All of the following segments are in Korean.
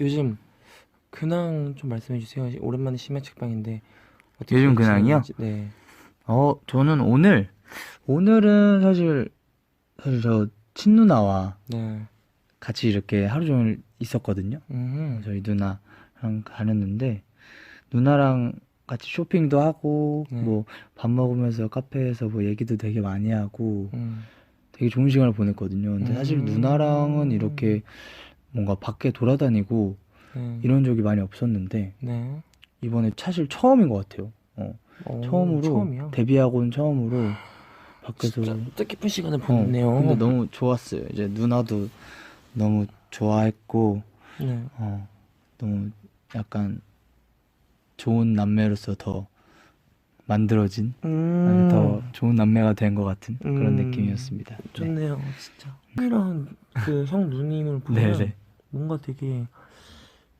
요즘 근황 좀 말씀해 주세요. 오랜만에 심야 책방인데 요즘 근황이요? 지내는지. 네. 어, 저는 오늘, 오늘은 사실, 사실 저 친누나와 네. 같이 이렇게 하루 종일 있었거든요. 음. 저희 누나랑 다녔는데, 누나랑 같이 쇼핑도 하고, 네. 뭐, 밥 먹으면서 카페에서 뭐 얘기도 되게 많이 하고, 음. 되게 좋은 시간을 보냈거든요. 근데 사실 음. 누나랑은 이렇게 뭔가 밖에 돌아다니고 네. 이런 적이 많이 없었는데, 네. 이번에 사실 처음인 것 같아요. 어, 어, 처음으로, 처음이요. 데뷔하고는 처음으로 밖에서 진짜 뜻깊은 시간을 어, 보냈네요. 근데 너무 좋았어요. 이제 누나도 너무 좋아했고, 네. 어, 너무 약간 좋은 남매로서 더 만들어진, 음. 아니, 더 좋은 남매가 된 것 같은 그런 음. 느낌이었습니다. 네. 좋네요, 진짜. 형이랑 그형 누님을 보면 네네. 뭔가 되게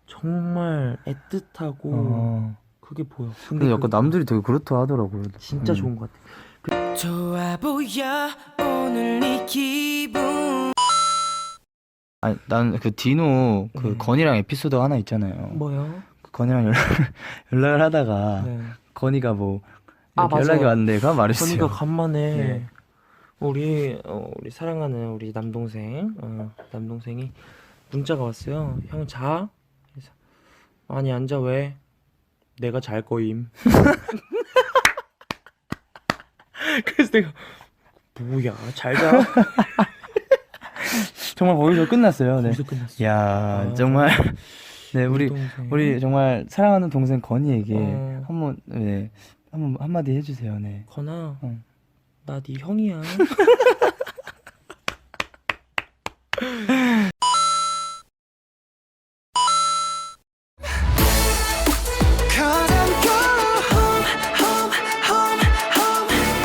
정말 애틋하고 어, 그게 보여. 근데 약간 그 남들이 되게 그렇다 하더라고요. 진짜 음. 좋은 것 같아. 좋아 보여 오늘 네 기분 아니, 난 그 디노 그 음. 건이랑 에피소드가 하나 있잖아요. 뭐요? 그 건이랑 연락, 연락을 하다가 네. 건이가 뭐 아. 연락이 왔는데 그거 말했어요. 선이가 간만에 네. 우리 어, 우리 사랑하는 우리 남동생 어, 남동생이 문자가 왔어요. 형 자. 그래서 아니 앉아 왜? 내가 잘 거임. 그래서 내가 뭐야 잘 자. 정말 거기서 끝났어요. 네. 거기서 끝났어. 야 아. 정말 네 우리 동생. 우리 정말 사랑하는 동생 건이에게 어. 한번 네 한번 한마디 해주세요. 네. 건아 응. 나네 형이야.